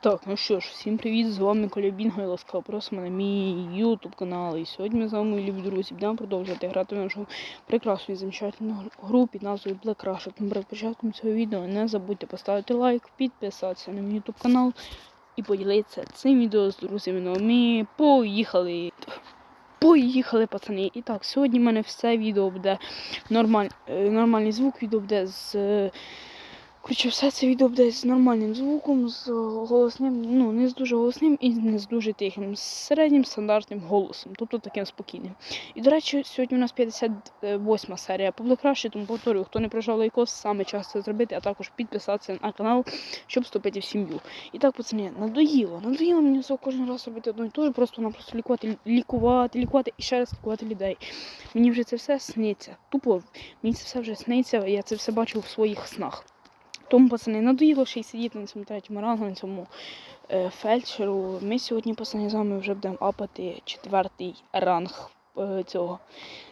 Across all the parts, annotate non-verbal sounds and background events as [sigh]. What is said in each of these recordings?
Так, ну що ж, всім привіт, з вами Коля Бінго і ласкаво просимо на мій YouTube канал. І сьогодні ми з вами, любі друзі, будемо продовжувати грати в нашу прекрасну і замечательну гру під назвою Black Rush. Перед початком цього відео не забудьте поставити лайк, підписатися на мій YouTube канал і поділитися цим відео з друзями. Ну, ми поїхали. Поїхали, пацани. І так, сьогодні в мене все відео буде нормаль... е, нормальний звук, відео буде з. Коротше, все це відео буде з нормальним звуком, з голосним, ну, не з дуже голосним і не з дуже тихим, з середнім стандартним голосом, тобто таким спокійним. І, до речі, сьогодні у нас 58 серія Black тому повторюю, хто не прожав лайкос, саме час це зробити, а також підписатися на канал, щоб вступити в сім'ю. І так, пацани, надоїло, надоїло мені це кожен раз робити одно і те ж, просто напросто лікувати, лікувати, лікувати і ще раз лікувати людей. Мені вже це все сниться. Тупо, мені це все вже сниться, я це все бачу в своїх снах. Тому, пацани, надоїло ще й сидіти на цьому третьому рангу, на цьому е, фельдшеру. Ми сьогодні, пацани, з вами вже будемо апати четвертий ранг е, цього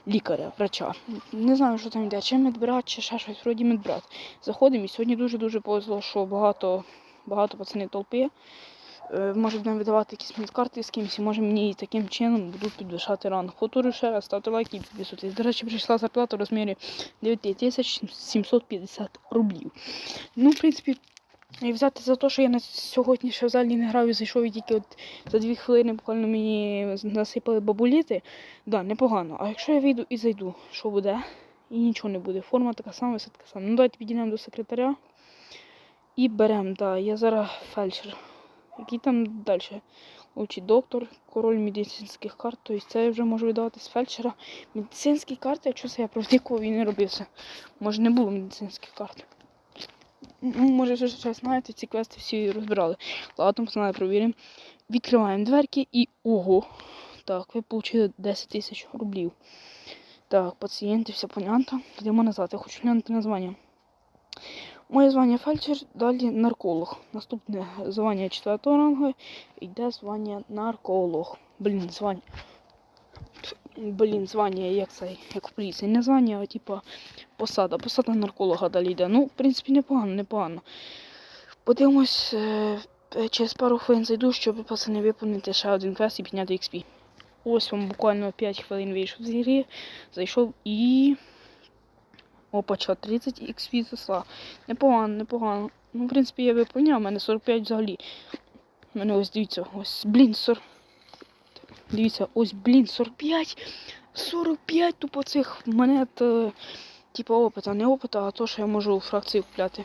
лікаря, врача. Не знаю, що там йде, чи медбрат, чи ще щось, вроді медбрат. Заходимо і сьогодні дуже-дуже повезло, що багато, багато пацани толпи. Е, Може будемо видавати якісь медкарти з кимось, і може мені і таким чином будуть підвищати ранг. Повторюю ще раз, ставте лайки і підписуйтесь. До речі, прийшла зарплата в розмірі 9750 рублів. Ну, в принципі, і взяти за те, що я на сьогодні ще взагалі не грав і зайшов і тільки от за дві хвилини буквально мені насипали бабуліти, да, непогано. А якщо я вийду і зайду, що буде? І нічого не буде. Форма така сама, все така сама. Ну давайте підійдемо до секретаря і беремо. Да, я зараз фельдшер. Який там далі? Лучший доктор, король медицинських карт, тобто це я вже можу видавати з фельдшера. Медицинські карти, якщо це я провтикував і не робив. Може не було медицинських карт. Ну, може, вже щось знаєте, ці квести всі розбирали. Ладно, пацани, провіримо. Відкриваємо дверки і ого. Так, ви отримали 10 тисяч рублів. Так, пацієнти, все понятно. Йдемо назад. Я хочу глянути названня. Моє звання фельдшер, далі нарколог. Наступне звання четвертого рангу йде звання нарколог. Блін, звання. Блін, звання як це, як в поліції. Не звання, а типа посада. Посада нарколога далі йде. Ну, в принципі, непогано, непогано. Подивимось, е, через пару хвилин зайду, щоб пацани виповнити ще один квест і підняти XP. Ось вам буквально 5 хвилин вийшов з гри, зайшов і. Опача, 30 XP зайшла. Непогано, непогано. Ну, в принципі, я виповняв, у мене 45 взагалі. У мене ось дивіться, ось, блін, 40. Дивіться, ось, блін, 45. 45 тупо цих монет, е, типу опита, не опита, а то, що я можу у фракції купляти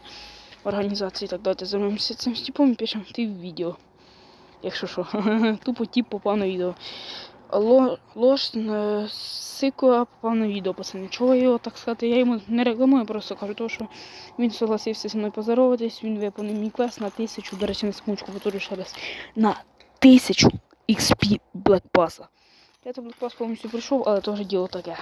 в організації. Так давайте займемося цим типом і пишемо ти в відео. Якщо що, [laughs] тупо тип попав на відео. Ло, лож е, попав на відео, пацани. Чого його так сказати? Я йому не рекламую, просто кажу, то, що він согласився зі мною поздороватись, він виповнив мій квест на тисячу, до речі, на секундочку повторю ще раз. На тисячу XP Pass. Я то Pass повністю пройшов, але теж діло таке.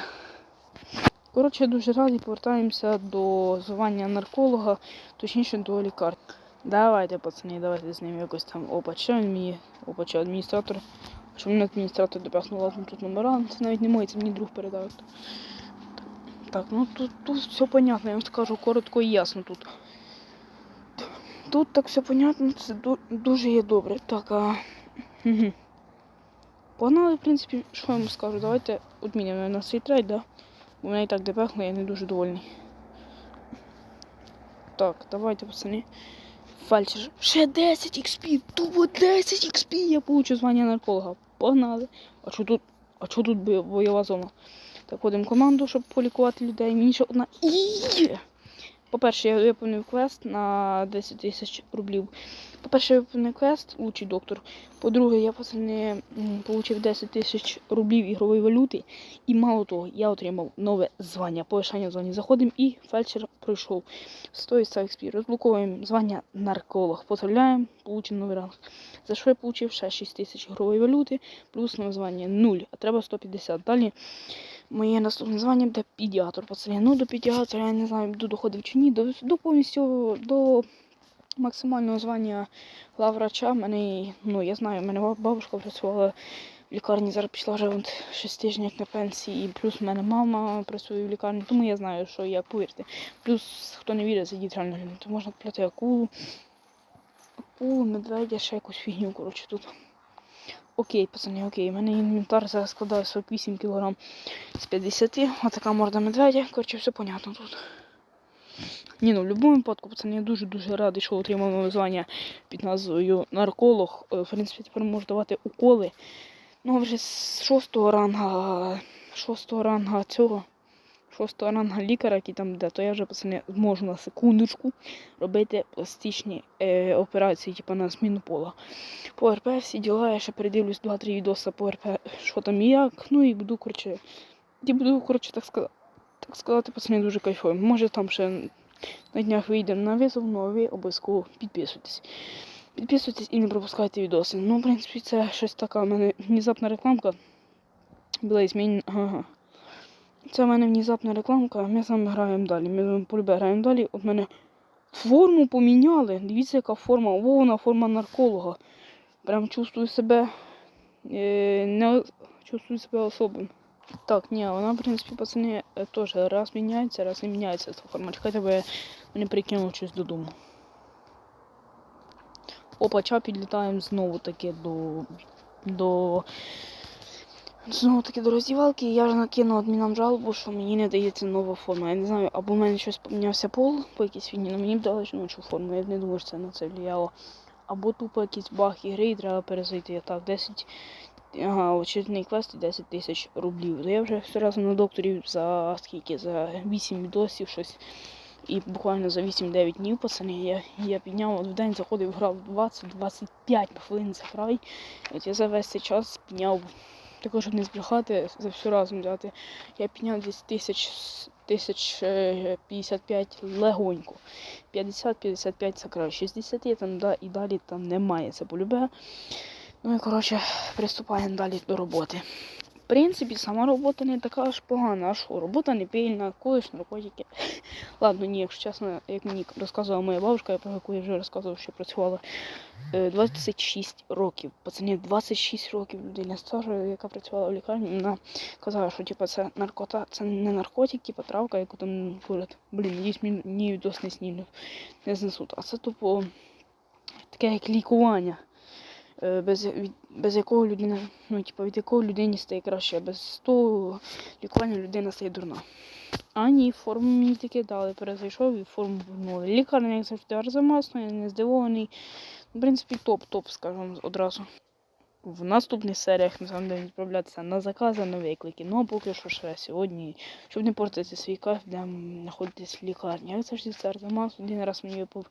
Коротше, дуже радий, повертаємося до звання нарколога, точніше до лікарні. Давайте, пацани, давайте з ним якось там опа, що він мені, опа, що адміністратор. Що мене адміністратор допяснув тут номера, це навіть не мої, це мені друг передав. Так, ну тут, тут все понятно, я вам скажу коротко і ясно тут. Тут так все понятно, це дуже є добре. Так, а. Угу. Погнали, в принципі, що я вам скажу, давайте відмінимо на свій трейд, да? У мене і так депехло, я не дуже довольний. Так, давайте, пацани. Фальшер. Ще 10 XP, тупо 10 XP, я получу звання нарколога. Погнали. А що тут? А що тут бойова зона? Так, ходимо команду, щоб полікувати людей. Мені ще одна. По-перше, я виповнив квест на 10 тисяч рублів. По-перше, виповнив квест, лучший доктор. По-друге, я пацани получив 10 тисяч рублів ігрової валюти. І мало того, я отримав нове звання. Повишання в зоні. Заходимо і фельдшер пройшов. 100 із XP. Розблоковуємо звання нарколог. Поздравляємо, получимо новий ранг. За що я отримав ще 6 тисяч ігрової валюти, плюс нове звання 0, а треба 150. Далі моє наступне звання буде педіатр. Пацани. Ну, до педіатра я не знаю, буду доходив чи ні. До, до повністю до максимального звання главврача. Мене, ну, я знаю, мене ба- бабушка працювала в лікарні, зараз пішла вже 6 тижнів на пенсії, плюс в мене мама працює в лікарні, тому я знаю, що як повірте. Плюс, хто не вірить, зайдіть реально глянути. Можна купляти акулу. пул, медведя, ще якусь фігню, коротше, тут. Окей, пацани, окей. У мене інвентар зараз складає 48 кг з 50. Отака морда медведя. Коротше, все понятно тут. Ні, ну в будь-якому випадку, пацани, я дуже-дуже радий, що отримав звання під назвою нарколог. Е, В принципі, тепер можу давати уколи. Ну, вже з шостого ранга, шостого ранга цього, шостого ранга лікаря, який там буде, то я вже, пацани, зможу на секундочку робити пластичні е, операції, типу на зміну пола. По РП всі діла, я ще передивлюсь 2-3 відоси по РП, що там і як. Ну і буду, коротше, і буду, коротше, так сказати, так сказати, пацани, дуже кайфуємо. Може там ще на днях вийде на визов, а ви обов'язково підписуйтесь. Підписуйтесь і не пропускайте відоси. Ну, в принципі, це щось така в мене внезапна рекламка. Була змінена. Ага. Це в мене внезапна рекламка, ми з вами граємо далі. Ми полюбе граємо далі. От мене форму поміняли. Дивіться, яка форма. Вовна форма нарколога. Прям чувствую себе. Е, не чувствую себе особим. Так, ні, вона, в принципі, пацани, е, теж раз міняється, раз не міняється ця форма. Чекайте, бо я не прикинув щось додому. Опа, ча підлітаємо знову таки до. до. Знову таки до роздівалки. Я ж накинув адмінам жалобу, що мені не дається нова форма. Я не знаю, або в мене щось помінявся пол по якійсь війні, але мені б дали жіночу форму. Я не думаю, що це на це влияло. Або тупо якийсь баг ігри і треба перезайти. Так, 10. Ага, очередний квест 10 тисяч рублів. То я вже все разом на докторів за скільки? За 8 відосів щось. І буквально за 8-9 днів, пацани, я, я підняв от в день заходив, грав 20-25 хвилин за край. От я за весь цей час підняв, також щоб не збрехати, за все разом взяти. Я підняв десь тисяч, тисяч е, 55 легонько. 50-55 за край. 60 там да, і далі там немає, це полюбе. Ну і коротше, приступаємо далі до роботи. В принципі, сама робота не така аж погана, а що, робота не пильна, колиш наркотики. [laughs] Ладно, ні, якщо чесно, як мені розказувала моя бабушка, про яку я вже розказував, що працювала е, 26 років. Пацані, 26 років людина стажу, яка працювала в лікарні, вона казала, що типу, це наркота, це не наркотик, типу травка, яку там курять. Блін, надіюсь, мені ні відос не снімлю, не знесуть. А це тупо таке як лікування. Е, Без, від, без якого людина, ну, типу, від якого людині стає краще, без того лікування людина стає дурна. А ні, форму мені таки дали. Перезайшов і форму повернули. Лікарня, як завжди, арзамасно, я не здивований. В принципі, топ-топ, скажімо, одразу. В наступних серіях ми з вами будемо відправлятися на закази, на виклики. Ну а поки що ще сьогодні, щоб не портити свій кайф, будемо знаходитись в лікарні. Як завжди, це Арзамас. Один раз мені випав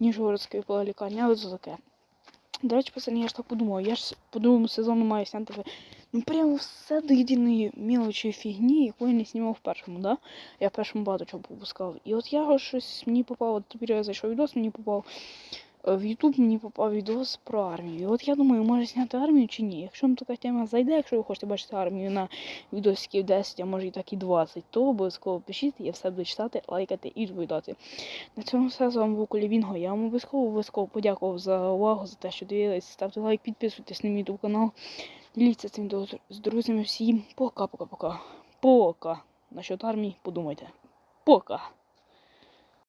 Ніжгородська випала лікарня, але це таке. До речі, пацани, я ж так подумав, я ж по другому сезону маю зняти ну прямо все до єдиної мілочої фігні, яку я не знімав в першому, да? Я в першому багато чого попускав. І от я щось мені попав, от тепер я зайшов відос, мені попав. Е, В Ютуб мені попав відос про армію. І от я думаю, може зняти армію чи ні. Якщо вам така тема зайде, якщо ви хочете бачити армію на відосиків 10, а може і так і 20, то обов'язково пишіть, я все буду читати, лайкати і відповідати. На цьому все з вами був Колівінго. Я вам обов'язково обов'язково подякував за увагу, за те, що дивились. Ставте лайк, підписуйтесь на мій YouTube канал. Діліться цим до- з друзями всім. Пока-пока-пока. Пока. Насчет армії подумайте. Пока.